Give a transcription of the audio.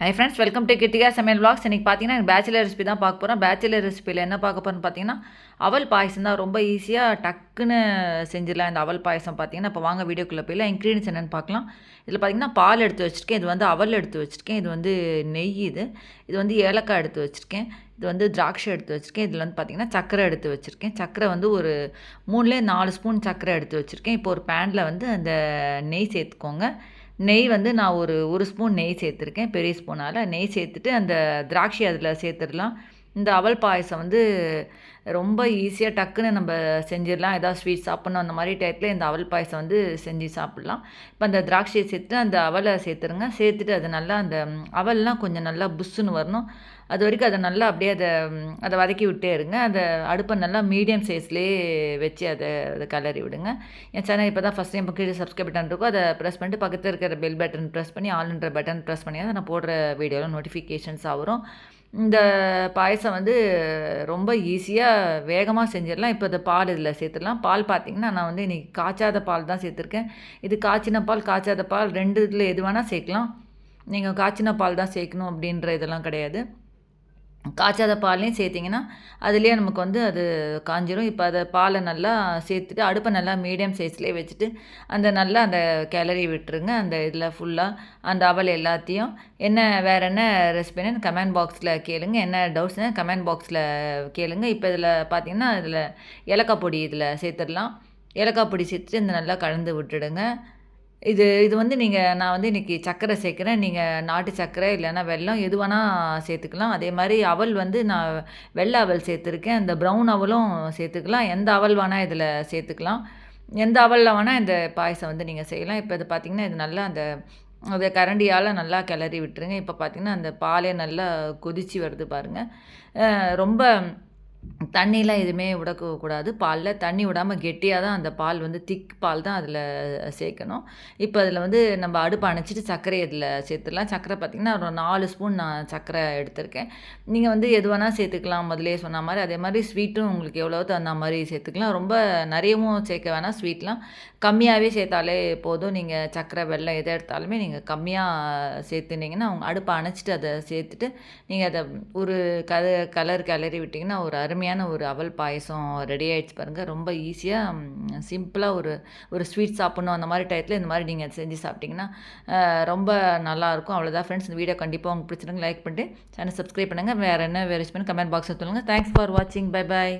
Hi friends welcome to Kittika சமையல் blogs இன்றைக்கி பார்த்தீங்கன்னா எனக்கு பேச்சுலர் ரெசிபி தான் பார்க்க போகிறோம் பேச்சுலர் ரெசிபியில் என்ன பார்க்க போகிறோன்னு பார்த்தீங்கன்னா அவல் பாயசம் தான். ரொம்ப ஈஸியாக டக்குன்னு செஞ்சிடலாம் இந்த அவல் பாயசம் பார்த்தீங்கன்னா இப்போ வாங்க வீடியோக்குள்ளே போயிடலாம். இன்க்ரீடியன்ஸ் என்னென்னு பார்க்கலாம். இதில் பார்த்தீங்கன்னா பால் எடுத்து வச்சுருக்கேன். இது வந்து அவல் எடுத்து வச்சுருக்கேன். இது வந்து நெய் இது. இது வந்து ஏலக்காய் எடுத்து வச்சுருக்கேன். இது வந்து திராட்சை எடுத்து வச்சுருக்கேன். இதில் வந்து பார்த்திங்கன்னா சக்கரை எடுத்து வச்சுருக்கேன். சக்கரை வந்து ஒரு மூணுலேயே நாலு ஸ்பூன் சக்கரை எடுத்து வச்சுருக்கேன். இப்போ ஒரு பேனில் வந்து அந்த நெய் சேர்த்துக்கோங்க. நெய் வந்து நான் ஒரு ஒரு ஸ்பூன் நெய் சேர்த்துருக்கேன் பெரிய ஸ்பூனால் நெய் சேர்த்துட்டு அந்த திராட்சை அதில் சேர்த்துடலாம். இந்த அவல் பாயசம் வந்து ரொம்ப ஈஸியாக டக்குன்னு நம்ம செஞ்சிடலாம். ஏதாவது ஸ்வீட் சாப்பிட்ணும் அந்த மாதிரி டயத்தில் இந்த அவல் பாயசம் வந்து செஞ்சு சாப்பிட்லாம். இப்போ அந்த திராட்சையை சேர்த்துட்டு அந்த அவலை சேர்த்துருங்க. சேர்த்துட்டு அது நல்லா அந்த அவல்லாம் கொஞ்சம் நல்லா புஷ்ஷுன்னு வரணும். அது வரைக்கும் அதை நல்லா அப்படியே அதை அதை வதக்கி விட்டே இருங்க. அதை அடுப்பை நல்லா மீடியம் சைஸ்லேயே வச்சு அதை அதை கலரி விடுங்க. என் சேனல் இப்போ தான் ஃபஸ்ட் டைம் கீழே சப்ஸ்கிரைப் பட்டன் இருக்கும் அதை ப்ரெஸ் பண்ணிட்டு பக்கத்தில் இருக்கிற பெல் பட்டன் ப்ரெஸ் பண்ணி ஆல்ன்ற பட்டன் ப்ரெஸ் பண்ணி அதை நான் போடுற வீடியோவில் நோட்டிஃபிகேஷன்ஸ் ஆகும் இந்த பாயசம் வந்து ரொம்ப ஈஸியாக வேகமாக செஞ்சிடலாம். இப்போ இந்த பால் இதில் சேர்த்துடலாம். பால் பார்த்திங்கன்னா நான் வந்து இன்றைக்கி காய்ச்சாத பால் தான் சேர்த்துருக்கேன். இது காய்ச்சின பால் காய்ச்சாத பால் ரெண்டு இதில் எது வேணால் சேர்க்கலாம். நீங்கள் காய்ச்சின பால் தான் சேர்க்கணும் அப்படின்ற இதெல்லாம் கிடையாது. காய்ச்சாத பாலையும் சேர்த்திங்கன்னா அதுலேயே நமக்கு வந்து அது காஞ்சிரும். இப்போ அதை பாலை நல்லா சேர்த்துட்டு அடுப்பை நல்லா மீடியம் சைஸ்லேயே வச்சுட்டு அந்த நல்லா அந்த கிளறி விட்டுருங்க. அந்த இதில் ஃபுல்லாக அந்த அவல் எல்லாத்தையும். என்ன வேறு என்ன ரெசிபின்னு கமெண்ட் பாக்ஸில் கேளுங்க. என்ன டவுட்ஸ்னு கமெண்ட் பாக்ஸில் கேளுங்க. இப்போ இதில் பார்த்தீங்கன்னா இதில் ஏலக்காய் பொடி இதில் சேர்த்துடலாம். ஏலக்காய் பொடி சேர்த்துட்டு இந்த நல்லா கலந்து விட்டுடுங்க. இது இது வந்து நீங்கள் நான் வந்து இன்றைக்கி சர்க்கரை சேர்க்குறேன். நீங்கள் நாட்டு சர்க்கரை இல்லைன்னா வெல்லம் எது வேணால் சேர்த்துக்கலாம். அதே மாதிரி அவல் வந்து நான் வெள்ளை அவல் சேர்த்துருக்கேன். இந்த ப்ரௌன் அவலும் சேர்த்துக்கலாம். எந்த அவல் வேணால் இதில் சேர்த்துக்கலாம். எந்த அவலில் வேணால் இந்த பாயசம் வந்து நீங்கள் செய்யலாம். இப்போ இது பார்த்திங்கன்னா இது நல்லா அந்த அதை கரண்டியால் நல்லா கிளறி விட்டுருங்க. இப்போ பார்த்திங்கன்னா அந்த பாலே நல்லா கொதித்து வருது பாருங்கள் ரொம்ப தண்ணிலாம் எதுவுமே விடக்கூடாது பாலில் தண்ணி விடாமல் கெட்டியாக தான் அந்த பால் வந்து திக் பால் தான் அதில் சேர்க்கணும். இப்போ அதில் வந்து நம்ம அடுப்பு அணைச்சிட்டு சர்க்கரை இதில் சேர்த்துடலாம். சர்க்கரை பார்த்திங்கன்னா ஒரு நாலு ஸ்பூன் நான் சர்க்கரை எடுத்திருக்கேன். நீங்கள் வந்து எது வேணால் சேர்த்துக்கலாம். முதலே சொன்ன மாதிரி அதே மாதிரி ஸ்வீட்டும் உங்களுக்கு எவ்வளோ தகுந்த மாதிரி சேர்த்துக்கலாம். ரொம்ப நிறையவும் சேர்க்க வேணாம் ஸ்வீட்லாம். கம்மியாகவே சேர்த்தாலே போதும். நீங்கள் சர்க்கரை வெள்ளம் எதை எடுத்தாலுமே நீங்கள் கம்மியாக சேர்த்துனீங்கன்னா அவங்க அடுப்பை அணைச்சிட்டு அதை சேர்த்துட்டு நீங்கள் அதை ஒரு கத கலர் கிளறி விட்டிங்கன்னா ஒரு அருமை அருமையான ஒரு அவல் பாயசம் ரெடி ஆகிடுச்சு பாருங்கள் ரொம்ப ஈஸியாக சிம்பிளாக ஒரு ஒரு ஸ்வீட் சாப்பிட்ணும். அந்த மாதிரி டயத்தில் இந்த மாதிரி நீங்கள் செஞ்சு சாப்பிட்டிங்கன்னா ரொம்ப நல்லாயிருக்கும் அவ்வளோதான் ஃப்ரெண்ட்ஸ் இந்த வீடியோ கண்டிப்பாக உங்களுக்கு பிடிச்சிருங்க லைக் பண்ணிட்டு சேனல் சப்ஸ்கிரைப் பண்ணுங்கள் வேறு என்ன வேறு பண்ணி கமெண்ட் பாக்ஸில் சொல்லுங்கள் தேங்க்ஸ் ஃபார் வாட்சிங் பை பாய்